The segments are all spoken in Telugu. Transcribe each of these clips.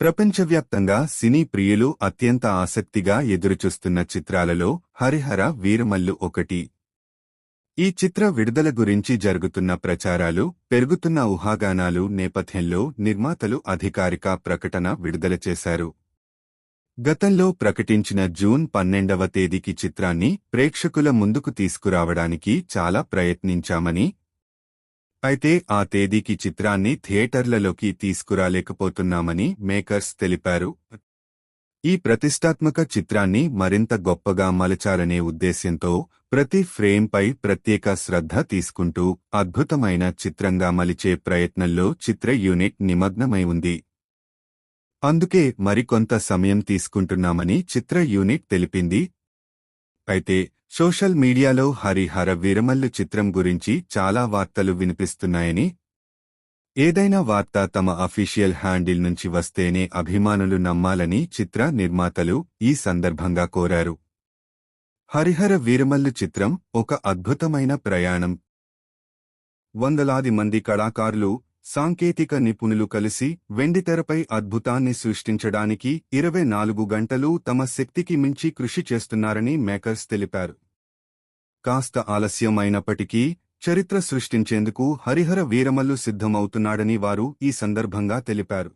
ప్రపంచవ్యాప్తంగా సినీ ప్రియులు అత్యంత ఆసక్తిగా ఎదురుచూస్తున్న చిత్రాలలో హరిహర వీరమల్లు ఒకటి. ఈ చిత్ర విడుదల గురించి జరుగుతున్న ప్రచారాలు పెరుగుతున్న ఊహాగానాలు నేపథ్యంలో నిర్మాతలు అధికారిక ప్రకటన విడుదల చేశారు. గతంలో ప్రకటించిన జూన్ పన్నెండవ తేదీకి చిత్రాన్ని ప్రేక్షకుల ముందుకు తీసుకురావడానికి చాలా ప్రయత్నించామని అయితే ఆ తేదీకి చిత్రాన్ని థియేటర్లలోకి తీసుకురాలేకపోతున్నామని మేకర్స్ తెలిపారు. ఈ ప్రతిష్టాత్మక చిత్రాన్ని మరింత గొప్పగా మలచాలనే ఉద్దేశ్యంతో ప్రతి ఫ్రేంపై ప్రత్యేక శ్రద్ధ తీసుకుంటూ అద్భుతమైన చిత్రంగా మలిచే ప్రయత్నంలో చిత్ర యూనిట్ నిమగ్నమై ఉంది. అందుకే మరికొంత సమయం తీసుకుంటున్నామని చిత్ర యూనిట్ తెలిపింది. అయితే సోషల్ మీడియాలో హరిహర వీరమల్లు చిత్రం గురించి చాలా వార్తలు వినిపిస్తున్నాయని ఏదైనా వార్త తమ అఫీషియల్ హ్యాండిల్ నుంచి వస్తేనే అభిమానులు నమ్మాలని చిత్ర నిర్మాతలు ఈ సందర్భంగా కోరారు. హరిహర వీరమల్లు చిత్రం ఒక అద్భుతమైన ప్రయాణం. వందలాది మంది కళాకారులు సాంకేతిక నిపుణులు కలిసి వెండితెరపై అద్భుతాన్ని సృష్టించడానికి ఇరవై నాలుగు గంటలు తమ శక్తికి మించి కృషి చేస్తున్నారని మేకర్స్ తెలిపారు. కాస్త ఆలస్యమైనప్పటికీ చరిత్ర సృష్టించేందుకు హరిహర వీరమల్లు సిద్ధమవుతున్నాడని వారు ఈ సందర్భంగా తెలిపారు.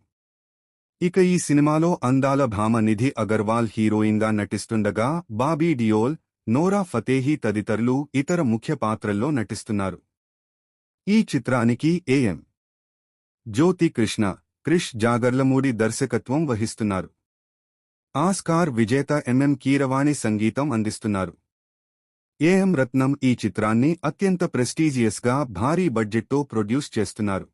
ఇక ఈ సినిమాలో అందాల భామ నిధి అగర్వాల్ హీరోయిన్గా నటిస్తుండగా బాబీ డియోల్ నోరా ఫతేహీ తదితరులు ఇతర ముఖ్య పాత్రల్లో నటిస్తున్నారు. ఈ చిత్రానికి ఏఎం. జ్యోతి కృష్ణ క్రిష్ జాగర్లమూడి దర్శకత్వం వహిస్తున్నారు. ఆస్కార్ విజేత ఎంఎం కీరవాణి సంగీతం అందిస్తున్నారు. ఏఎం రత్నం ఈ చిత్రాన్ని అత్యంత ప్రెస్టీజియస్గా భారీ బడ్జెట్తో ప్రొడ్యూస్ చేస్తున్నారు.